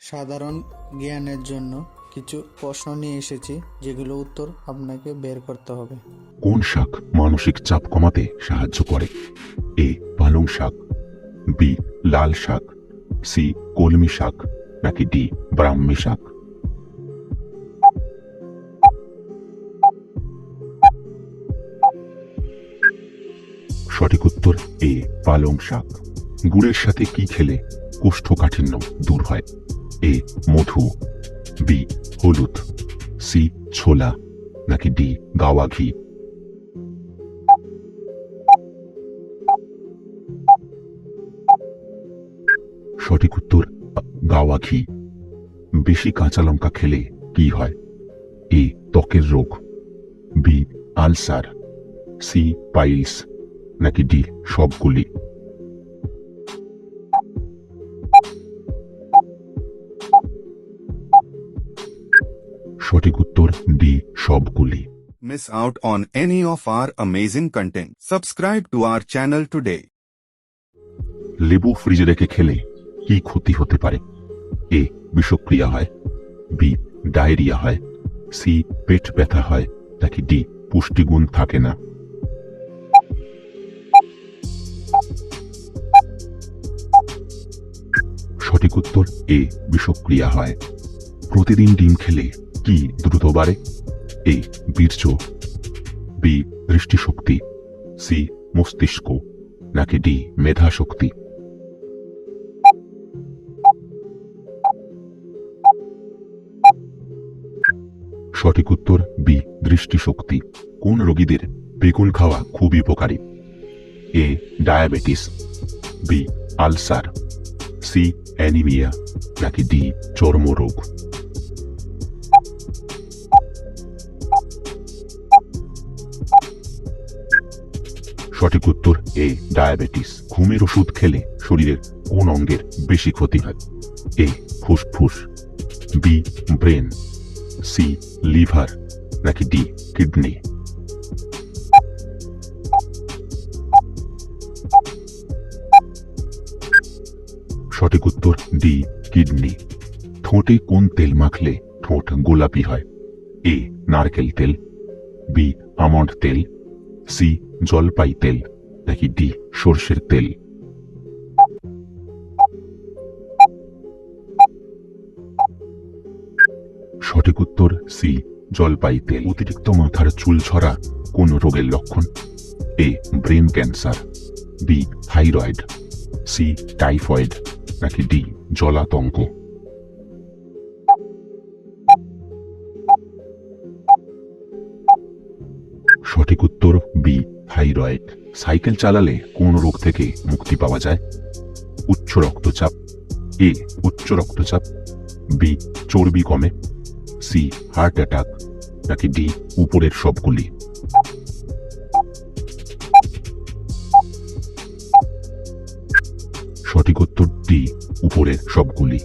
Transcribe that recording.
সাধারণ জ্ঞানের জন্য কিছু প্রশ্ন নিয়ে এসেছি, যেগুলো উত্তর আপনাকে বের করতে হবে। কোন শাক মানসিক চাপ কমাতে সাহায্য করে? এ, পালং শাক, বি, লাল শাক, সি, কলমি শাক, নাকি ডি, ব্রাহ্মী শাক? সঠিক উত্তর, এ, পালং শাক। গুড়ের সাথে কি খেলে কোষ্ঠকাঠিন্য দূর হয়? এ মধু, বি হলুদ, সি ছোলা, নাকি ডি গাওয়া ঘি? সঠিক উত্তর, গাওয়া ঘি। বেশি কাঁচা লঙ্কা খেলে কি হয়? এ ত্বকের রোগ, বি আলসার, সি পাইলস, নাকি ডি সবগুলি? সঠিক উত্তর ডি সবগুলি। Miss out on any of our amazing content. Subscribe to our channel today. লেবু ফ্রিজে রেখে খেলে কি ক্ষতি হতে পারে? এ বিষক্রিয়া হয়। বি ডায়রিয়া হয়। সি পেট ব্যথা হয়। নাকি ডি পুষ্টিগুণ থাকে না। সঠিক উত্তর এ বিষক্রিয়া হয়। প্রতিদিন ডিম খেলে কি দ্রুত বাড়ে এ, বীর্য। বি, দৃষ্টিশক্তি। সি, মস্তিষ্ক। নাকি ডি মেধা শক্তি সঠিক উত্তর, বি, দৃষ্টিশক্তি। কোন রোগীদের বেগুন খাওয়া খুবই উপকারী? A, diabetes. B, ulcer. C, anaemia. নাকি ডি, চর্মরোগ। সঠিক উত্তর, এ, ডায়াবেটিস। ঘুমের ওষুধ খেলে শরীরের কোন অঙ্গের বেশি ক্ষতি হয়? এ, ফুসফুস, বি, ব্রেন, সি, লিভার, নাকি ডি, কিডনি? সঠিক উত্তর, ডি, কিডনি। ঠোঁটে কোন তেল মাখলে ঠোঁট গোলাপি হয়? এ, নারকেল তেল, বি, আমন্ড তেল সি, জলপাই তেল, নাকি ডি, সর্ষের তেল। সঠিক উত্তর সি, জলপাই তেল। অতিরিক্ত মাথার চুল ছড়া কোন রোগের লক্ষণ? A, brain cancer. B, thyroid. C, typhoid. নাকি ডি, জলাতঙ্ক। সঠিক উত্তর বি থাইরয়েড। সাইকেল চালালে কোন রোগ থেকে মুক্তি পাওয়া যায়? উচ্চ রক্তচাপ। এ উচ্চ রক্তচাপ। বি চর্বি কমে। সি হার্ট অ্যাটাক নাকি ডি উপরের সবগুলি। সঠিক উত্তর ডি উপরের সবগুলি।